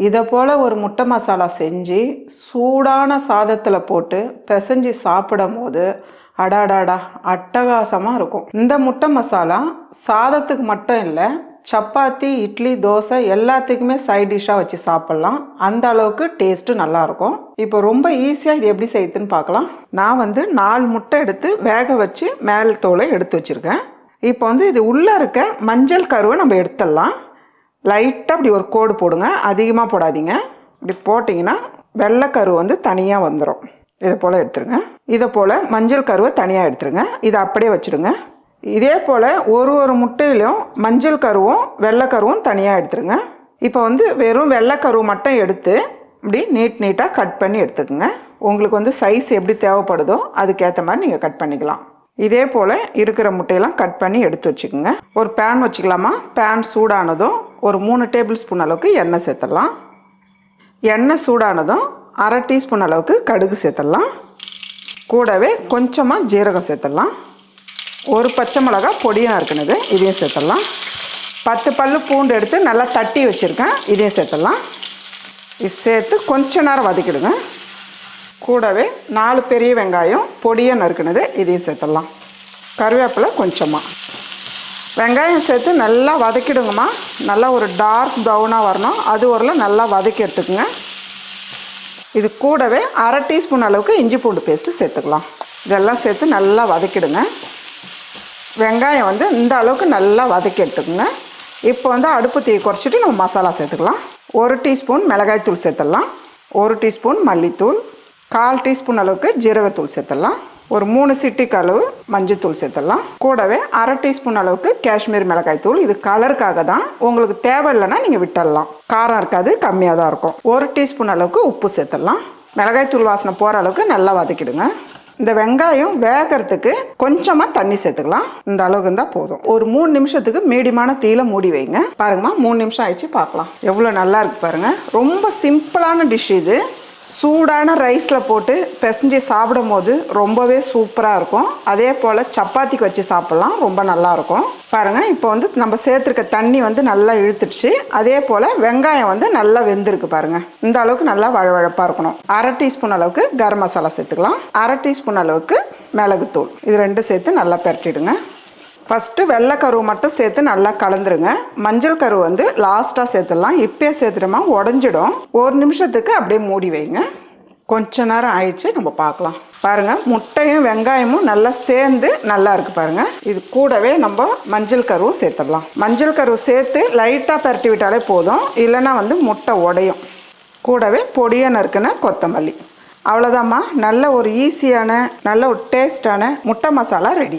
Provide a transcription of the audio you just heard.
இதை போல் ஒரு முட்டை மசாலா செஞ்சு சூடான சாதத்தில் போட்டு பிசைஞ்சு சாப்பிடும் போது அடாடாடா அட்டகாசமாக இருக்கும். இந்த முட்டை மசாலா சாதத்துக்கு மட்டும் இல்லை சப்பாத்தி இட்லி தோசை எல்லாத்துக்குமே சைட் டிஷ்ஷாக வச்சு சாப்பிட்லாம். அந்த அளவுக்கு டேஸ்ட்டு நல்லாயிருக்கும் இப்போ ரொம்ப ஈஸியாக இது எப்படி செய்யுதுன்னு பார்க்கலாம். நான் வந்து நாலு முட்டை எடுத்து வேக வச்சு மேல் தோலை எடுத்து வச்சுருக்கேன். இப்போ வந்து இது உள்ளே இருக்க மஞ்சள் கருவை நம்ம எடுத்துடலாம். லைட்டாக அப்படி ஒரு கோடு போடுங்க. அதிகமாக போடாதீங்க. இப்படி போட்டிங்கன்னா வெள்ளைக்கரு வந்து தனியாக வந்துடும் இதை போல் எடுத்துருங்க. இதை போல் மஞ்சள் கருவை தனியாக எடுத்துருங்க. இதை அப்படியே வச்சுடுங்க. இதே போல் ஒரு ஒரு முட்டையிலையும் மஞ்சள் கருவும் வெள்ளைக்கருவும் தனியாக எடுத்துருங்க. இப்போ வந்து வெறும் வெள்ளைக்கரு மட்டும் எடுத்து இப்படி நீட் நீட்டாக கட் பண்ணி எடுத்துக்கோங்க. உங்களுக்கு வந்து சைஸ் எப்படி தேவைப்படுதோ அதுக்கேற்ற மாதிரி நீங்கள் கட் பண்ணிக்கலாம். இதே போல் இருக்கிற முட்டையெல்லாம் கட் பண்ணி எடுத்து வச்சுக்கோங்க. ஒரு பேன் வச்சுக்கலாமா? பேன் சூடானதும் ஒரு மூணு டேபிள் ஸ்பூன் அளவுக்கு எண்ணெய் சேர்த்துடலாம். எண்ணெய் சூடானதும் அரை டீஸ்பூன் அளவுக்கு கடுகு சேர்த்துடலாம். கூடவே கொஞ்சமாக ஜீரகம் சேர்த்துடலாம். ஒரு பச்சை மிளகா பொடியாக இருக்குனது இதையும் சேர்த்துடலாம். பத்து பல்லு பூண்டு எடுத்து நல்லா தட்டி வச்சுருக்கேன் இதையும் சேர்த்துடலாம். இது சேர்த்து கொஞ்ச நேரம் வதக்கிடுங்க. கூடவே நாலு பெரிய வெங்காயம் பொடியாக நறுக்குனது இதையும் சேர்த்துடலாம். கருவேப்பிலை கொஞ்சமாக வெங்காயம் சேர்த்து நல்லா வதக்கிடுங்கம்மா. நல்லா ஒரு டார்க் ப்ரௌனாக வரணும். அது ஒரு நல்லா வதக்கி எடுத்துக்கோங்க. இது கூடவே அரை டீஸ்பூன் அளவுக்கு இஞ்சி பூண்டு பேஸ்ட்டு சேர்த்துக்கலாம். இதெல்லாம் சேர்த்து நல்லா வதக்கிடுங்க. வெங்காயம் வந்து இந்த அளவுக்கு நல்லா வதக்கி எடுத்துக்கோங்க. இப்போ வந்து அடுப்பு தீ குறைச்சிட்டு நம்ம மசாலா சேர்த்துக்கலாம். ஒரு டீஸ்பூன் மிளகாய்த்தூள் சேர்த்துடலாம். ஒரு டீஸ்பூன் மல்லித்தூள். கால் டீஸ்பூன் அளவுக்கு ஜீரகத்தூள் சேர்த்துடலாம். ஒரு மூணு சிட்டிக்கு அளவு மஞ்சத்தூள் சேர்த்துடலாம். கூடவே அரை டீஸ்பூன் அளவுக்கு காஷ்மீர் மிளகாய் தூள். இது கலருக்காக தான் உங்களுக்கு தேவை இல்லைன்னா நீங்கள் விட்டுடலாம். காரம் இருக்காது கம்மியாக தான் இருக்கும். ஒரு டீஸ்பூன் அளவுக்கு உப்பு சேர்த்துடலாம். மிளகாய் தூள் வாசனை போகிற அளவுக்கு நல்லா வதக்கிடுங்க. இந்த வெங்காயம் வேகிறதுக்கு கொஞ்சமாக தண்ணி சேர்த்துக்கலாம். இந்த அளவுக்கு இருந்தால் போதும். ஒரு மூணு நிமிஷத்துக்கு மீடியமான தீயில மூடி வைங்க. பாருங்கம்மா மூணு நிமிஷம் ஆயிடுச்சு பார்க்கலாம். எவ்வளோ நல்லா இருக்கு பாருங்க. ரொம்ப சிம்பிளான டிஷ் இது. சூடான ரைஸில் போட்டு பிசைஞ்சு சாப்பிடும் போது ரொம்பவே சூப்பராக இருக்கும். அதே போல் சப்பாத்திக்கு வச்சு சாப்பிட்லாம். ரொம்ப நல்லாயிருக்கும் பாருங்கள் இப்போ வந்து நம்ம சேர்த்துருக்க தண்ணி வந்து நல்லா இழுத்துடுச்சு. அதே போல் வெங்காயம் வந்து நல்லா வெந்திருக்கு பாருங்கள் இந்த அளவுக்கு நல்லா வழவழப்பாக இருக்கணும். அரை டீஸ்பூன் அளவுக்கு கரம் மசாலா சேர்த்துக்கலாம். அரை டீஸ்பூன் அளவுக்கு மிளகுத்தூள். இது ரெண்டும் சேர்த்து நல்லா பரட்டிடுங்க. ஃபஸ்ட்டு வெள்ளை கருவு மட்டும் சேர்த்து நல்லா கலந்துருங்க. மஞ்சள் கரு வந்து லாஸ்ட்டாக சேர்த்துடலாம். இப்போயே சேர்த்துட்டோமா உடஞ்சிடும். ஒரு நிமிஷத்துக்கு அப்படியே மூடி வைங்க. கொஞ்ச நேரம் ஆயிடுச்சு நம்ம பார்க்கலாம். பாருங்கள் முட்டையும் வெங்காயமும் நல்லா சேர்ந்து நல்லா இருக்குது பாருங்கள் இது கூடவே நம்ம மஞ்சள் கருவும் சேர்த்துடலாம். மஞ்சள் கருவு சேர்த்து லைட்டாக பரட்டி விட்டாலே போதும். இல்லைன்னா வந்து முட்டை உடையும். கூடவே பொடியை நறுக்குன கொத்தமல்லி. அவ்வளோதாம்மா நல்ல ஒரு ஈஸியான நல்ல ஒரு டேஸ்டான முட்டை மசாலா ரெடி